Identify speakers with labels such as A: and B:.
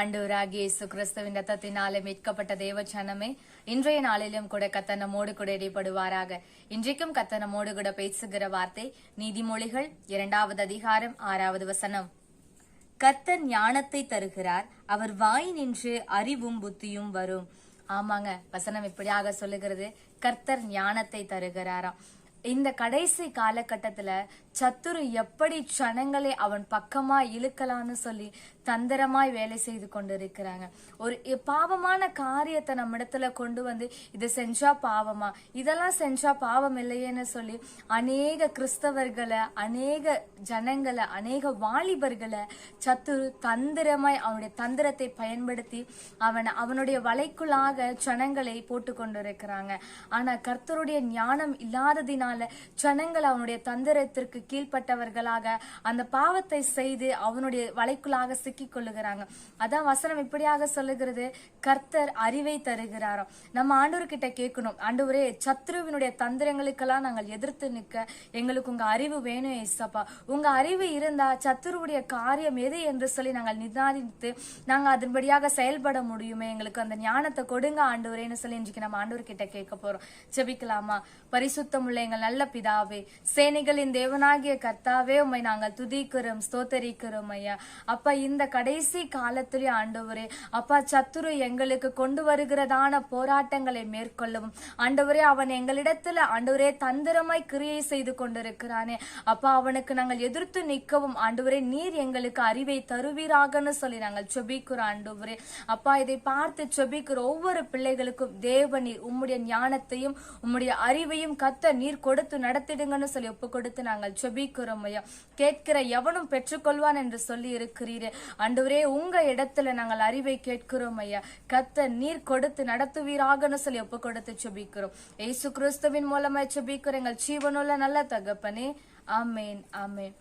A: ஆண்டவராகிய இயேசு கிறிஸ்துவின் ரத்தத்தினாலே மீட்கப்பட்ட தேவச்சனமே இன்றைய நாளிலும் கூட கத்த நம்மோடு கூட இடைப்படுவாராக. இன்றைக்கும் கத்த நம்மோடு கூட பேசுகிற வார்த்தை நீதிமொழிகள் இரண்டாவது அதிகாரம் ஆறாவது வசனம். கர்த்தர் ஞானத்தை தருகிறார் அவர் வாய் நின்று அறிவும் புத்தியும் வரும். ஆமாங்க வசனம் இப்படியாக சொல்லுகிறது கர்த்தர் ஞானத்தை தருகிறாராம். இந்த கடைசி காலகட்டத்துல சத்துரு எப்படி சனங்களை அவன் பக்கமா இழுக்கலான்னு சொல்லி தந்திரமாய் வேலை செய்து கொண்டிருக்கிறாங்க. ஒரு பாவமான காரியத்தை நம்ம இடத்துல கொண்டு வந்து இதை செஞ்சா பாவமா? இதெல்லாம் செஞ்சா பாவம் இல்லையேன்னு சொல்லி அநேக கிறிஸ்தவர்களை அநேக ஜனங்களை அநேக வாலிபர்களை சத்துரு தந்திரமாய் அவனுடைய தந்திரத்தை பயன்படுத்தி அவன் அவனுடைய வலைக்குள்ளாக ஜனங்களை போட்டு கொண்டிருக்கிறாங்க ஆனா கர்த்தருடைய ஞானம் இல்லாததினால ஜனங்கள் அவனுடைய தந்திரத்திற்கு கீழ்ப்பட்டவர்களாக அந்த பாவத்தை செய்து அவனுடைய வலைக்குள்ளாக சிக்கிக் கொள்ளுகிறாங்க அதான் வசனம் இப்படியாக சொல்லுகிறது. கர்த்தர் அறிவை தருகிறாரோ. நம்ம ஆண்டவர்கிட்ட கேட்கணும். ஆண்டவரே சத்ருவினுடைய தந்திரங்களுக்கெல்லாம் நாங்கள் எதிர்த்து நிற்க எங்களுக்கு உங்க அறிவு வேணும் ஏசப்பா. உங்க அறிவு இருந்தா சத்துருவுடைய காரியம் எது என்று சொல்லி நாங்கள் நிதானித்து நாங்கள் அதன்படியாக செயல்பட முடியுமே. எங்களுக்கு அந்த ஞானத்தை கொடுங்க ஆண்டவரேன்னு சொல்லி இன்றைக்கு நம்ம ஆண்டவர்கிட்ட கேட்க போறோம். ஜெபிக்கலாமா? பரிசுத்தம் உள்ள எங்கள் நல்ல பிதாவே சேனைகளின் தேவனாகிய கர்த்தாவே உம்மை நாங்கள் துதிக்கிறோம் ஸ்தோத்தரிக்கிறோம் ஐயா. அப்பா இந்த கடைசி காலத்திலே ஆண்டவரே அப்பா சத்துரு எங்களுக்கு கொண்டு வருகிறதான போராட்டங்களை மேற்கொள்ளவும். ஆண்டவரே அவன் எங்களிடத்துல ஆண்டவரே தந்திரமாய் கிரியை செய்து கொண்டிருக்கிறானே. அப்பா அவனுக்கு நாங்கள் எதிர்த்து நிற்கவும் ஆண்டவரே நீர் எங்களுக்கு அறிவை தருவீராகன்னு சொல்லி நாங்கள் செபிக்கிறோம் ஆண்டவரே. அப்பா இதை பார்த்து செபிக்கிற ஒவ்வொரு பிள்ளைகளுக்கும் தேவ நீர் உம்முடைய ஞானத்தையும் உம்முடைய அறிவையும் கத்த நீர் கொண்டு கொடுத்து நடத்திடுங்கன்னு சொல்லி ஒப்பு கொடுத்து நாங்கள் செபிக்கிறோம் ஐயா. கேட்கிற எவனும் பெற்றுக்கொள்வான் என்று சொல்லி இருக்கிறீரே. அன்றுவரே உங்க இடத்துல நாங்கள் அறிவை கேட்கிறோம் ஐயா. கத்த நீர் கொடுத்து நடத்துவீராகன்னு சொல்லி ஒப்பு கொடுத்து செபிக்கிறோம் ஏசு கிறிஸ்துவின் மூலமாய் செபிக்கிறோம் எங்கள் ஜீவனுள்ள நல்ல தகப்பனே. ஆமேன் ஆமேன்.